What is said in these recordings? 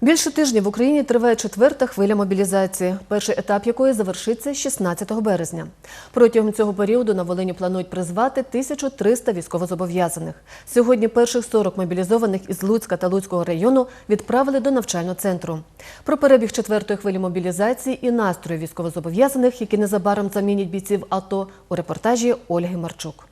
Більше тижня в Україні триває четверта хвиля мобілізації, перший етап якої завершиться 16 березня. Протягом цього періоду на Волині планують призвати 1300 військовозобов'язаних. Сьогодні перших 40 мобілізованих із Луцька та Луцького району відправили до навчального центру. Про перебіг четвертої хвилі мобілізації і настрої військовозобов'язаних, які незабаром замінять бійців АТО, у репортажі Ольги Марчук.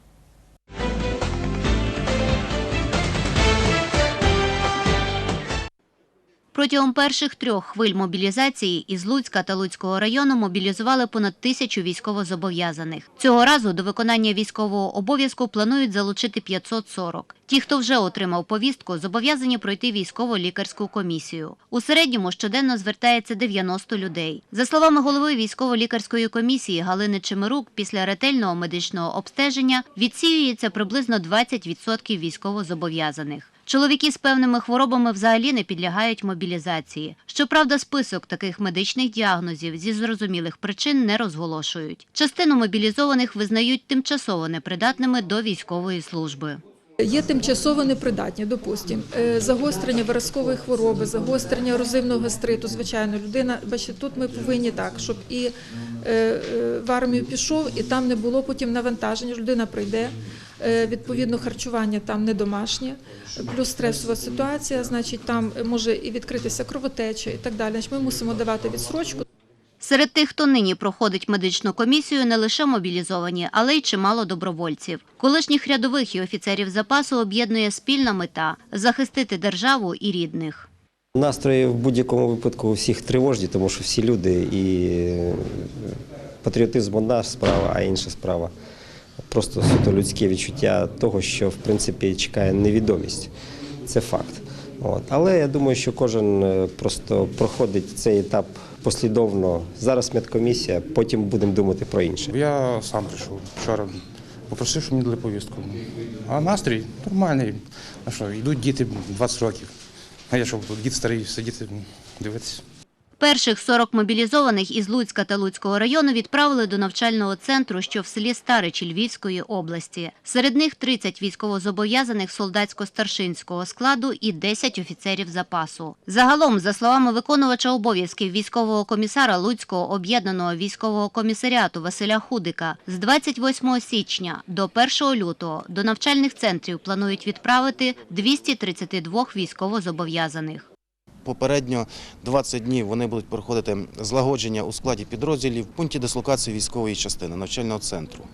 Протягом перших трьох хвиль мобілізації із Луцька та Луцького району мобілізували понад тисячу військовозобов'язаних. Цього разу до виконання військового обов'язку планують залучити 540. Ті, хто вже отримав повістку, зобов'язані пройти військово-лікарську комісію. У середньому щоденно звертається 90 людей. За словами голови військово-лікарської комісії Галини Чемерук, після ретельного медичного обстеження відсіюється приблизно 20% військовозобов'язаних. Чоловіки з певними хворобами взагалі не підлягають мобілізації. Щоправда, список таких медичних діагнозів зі зрозумілих причин не розголошують. Частину мобілізованих визнають тимчасово непридатними до військової служби. Є тимчасово непридатні, допустимо, е, загострення виразкової хвороби, загострення розивного гастриту. Звичайно, людина, бачите, тут ми повинні так, щоб і е, е, в армію пішов, і там не було потім навантаження. Людина прийде. Е, Відповідно, харчування там не домашнє, плюс стресова ситуація, значить, там може і відкритися кровотеча і так далі. Значить, Ми мусимо давати відсрочку. Серед тих, хто нині проходить медичну комісію, не лише мобілізовані, але й чимало добровольців. Колишніх рядових і офіцерів запасу об'єднує спільна мета захистити державу і рідних. Настрої в будь-якому випадку у всіх тривожні, тому що всі люди і патріотизм одна справа, а інша справа просто суто людське відчуття того, що в принципі чекає невідомість. Це факт. От. Але я думаю, що кожен е, просто проходить цей етап послідовно. Зараз медкомісія, потім будемо думати про інше. Я сам прийшов вчора, попросив, щоб мені дали повістку. А настрій нормальний. А що, йдуть діти 20 років. А я що, буду діти старі сидіти, дивитися. Перших 40 мобілізованих із Луцька та Луцького району відправили до навчального центру, що в селі Старичі Львівської області. Серед них 30 військовозобов'язаних солдатсько-старшинського складу і 10 офіцерів запасу. Загалом, за словами виконувача обов'язків військового комісара Луцького об'єднаного військового комісаріату Василя Худика, з 28 січня до 1 лютого до навчальних центрів планують відправити 232 військовозобов'язаних. Попередньо 20 днів вони будуть проходити злагодження у складі підрозділів в пункті дислокації військової частини навчального центру.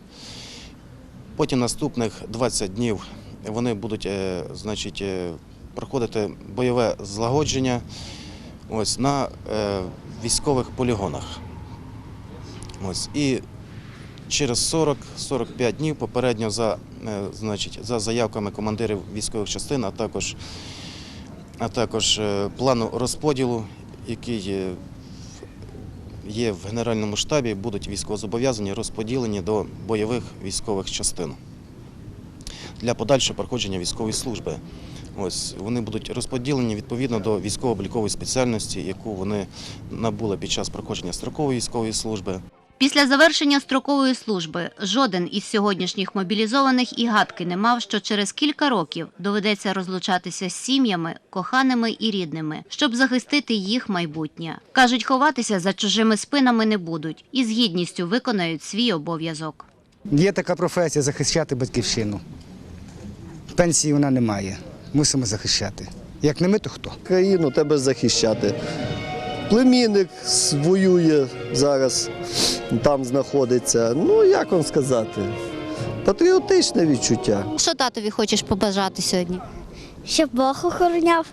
Потім наступних 20 днів вони будуть е, значить, е, проходити бойове злагодження ось, на е, військових полігонах. Ось, і через 40-45 днів попередньо за, значить, за заявками командирів військових частин, а також а також е, плану розподілу, який є в- Генеральному штабі, будуть військовозобов'язані розподілені до бойових військових частин для подальшого проходження військової служби. Ось вони будуть розподілені відповідно до військово-облікової спеціальності, яку вони набули під час проходження строкової військової служби. Після завершення строкової служби жоден із сьогоднішніх мобілізованих і гадки не мав, що через кілька років доведеться розлучатися з сім'ями, коханими і рідними, щоб захистити їх майбутнє. Кажуть, ховатися за чужими спинами не будуть і з гідністю виконають свій обов'язок. Є така професія захищати батьківщину. Пенсії вона немає. Мусимо захищати. Як не ми, то хто? країну тебе захищати. Племінник воює зараз, там знаходиться. Ну, як вам сказати, патріотичне відчуття. Що татові хочеш побажати сьогодні? Щоб Бог охороняв.